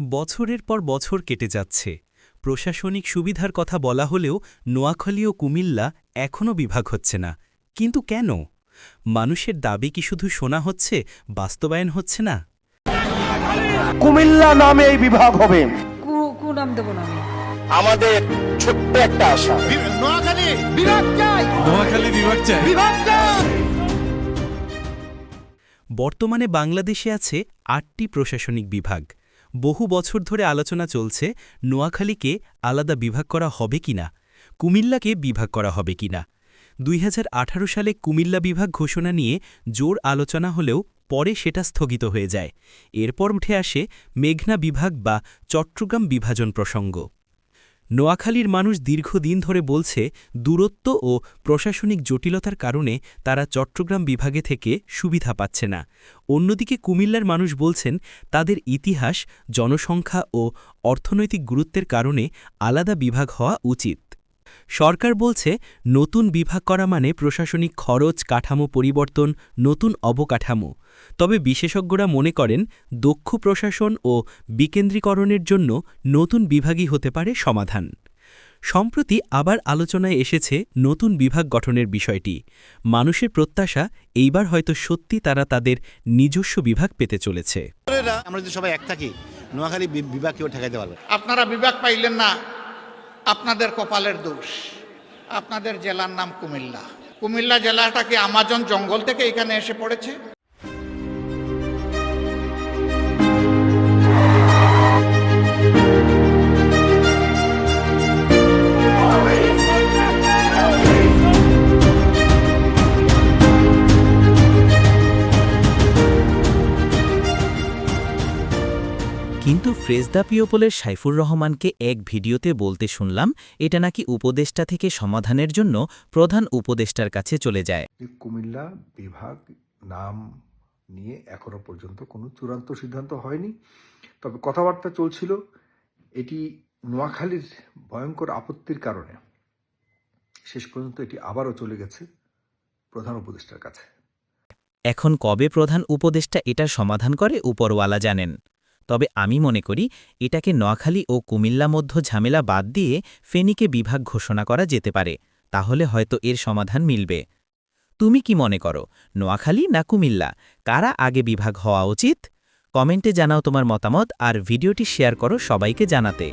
বছরের পর বছর কেটে যাচ্ছে। প্রশাসনিক সুবিধার কথা বলা হলেও নোয়াখালী ও কুমিল্লা এখনও বিভাগ হচ্ছে না। কিন্তু কেন? মানুষের দাবি কি শুধু শোনা হচ্ছে বাস্তবায়ন হচ্ছে না? কুমিল্লা নামে এই বিভাগ হবে। কু কু নাম দেবো না আমাদের ছোট্ট একটা আশা। বর্তমানে বাংলাদেশে আছে আটটি প্রশাসনিক বিভাগ। বহু বছর ধরে আলোচনা চলছে নোয়াখালীকে আলাদা বিভাগ করা হবে কিনা, কুমিল্লাকে বিভাগ করা হবে কিনা। দুই হাজার আঠারো সালে কুমিল্লা বিভাগ ঘোষণা নিয়ে জোর আলোচনা হলেও পরে সেটা স্থগিত হয়ে যায়। এরপর উঠে আসে মেঘনা বিভাগ বা চট্টগ্রাম বিভাজন প্রসঙ্গ। নোয়াখালীর মানুষ দীর্ঘদিন ধরে বলছে, দূরত্ব ও প্রশাসনিক জটিলতার কারণে তারা চট্টগ্রাম বিভাগে থেকে সুবিধা পাচ্ছে না। অন্যদিকে কুমিল্লার মানুষ বলছেন, তাদের ইতিহাস, জনসংখ্যা ও অর্থনৈতিক গুরুত্বের কারণে আলাদা বিভাগ হওয়া উচিত। সরকার বলছে নতুন বিভাগ করা মানে প্রশাসনিক খরচ কাঠামো পরিবর্তন নতুন অবকাঠামো। তবে বিশেষজ্ঞরা মনে করেন দক্ষ প্রশাসন ও বিকেন্দ্রীকরণের জন্য নতুন বিভাগই হতে পারে সমাধান। সম্প্রতি আবার আলোচনায় এসেছে নতুন বিভাগ গঠনের বিষয়টি। মানুষের প্রত্যাশা এইবার হয়তো সত্যি তারা তাদের নিজস্ব বিভাগ পেতে চলেছে। আমরা যদি সবাই এক থাকি নোয়াখালী বিভাগ কেউ ঠেকাইতে পারবে। আপনারা বিভাগ পাইলেন না আপনাদের কপালের দোষ। আপনাদের জেলার নাম কুমিল্লা। কুমিল্লা জেলাটা কি আমাজন জঙ্গল থেকে এখানে এসে পড়েছে? কিন্তু ফ্রেজদা পিওপলের সাইফুর রহমানকে এক ভিডিওতে বলতে শুনলাম এটা নাকি উপদেষ্টা থেকে সমাধানের জন্য প্রধান উপদেষ্টার কাছে চলে যায়। কুমিল্লা বিভাগ নাম নিয়ে এখনও পর্যন্ত কোনো চূড়ান্ত সিদ্ধান্ত হয়নি। তবে কথাবার্তা চলছিল এটি নোয়াখালীর ভয়ঙ্কর আপত্তির কারণে। শেষ পর্যন্ত এটি আবারও চলে গেছে প্রধান উপদেষ্টার কাছে। এখন কবে প্রধান উপদেষ্টা এটার সমাধান করে উপরওয়ালা জানেন। তবে আমি মনে করি এটাকে নোয়াখালী ও কুমিল্লা মধ্য ঝামেলা বাদ দিয়ে ফেনীকে বিভাগ ঘোষণা করা যেতে পারে তাহলে হয়তো এর সমাধান মিলবে। তুমি কি মনে করো নোয়াখালী না কুমিল্লা? কারা আগে বিভাগ হওয়া উচিত? কমেন্টে জানাও তোমার মতামত আর ভিডিওটি শেয়ার করো সবাইকে জানাতে।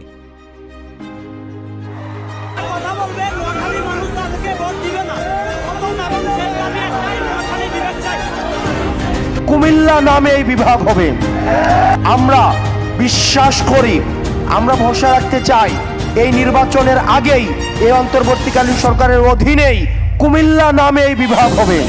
কুমিল্লা নামে এই বিভাগ হবে। আমরা বিশ্বাস করি, আমরা ভরসা রাখতে চাই, এই নির্বাচনের আগেই, এই অন্তর্বর্তীকালীন সরকারের অধীনেই কুমিল্লা নামে এই বিভাগ হবে।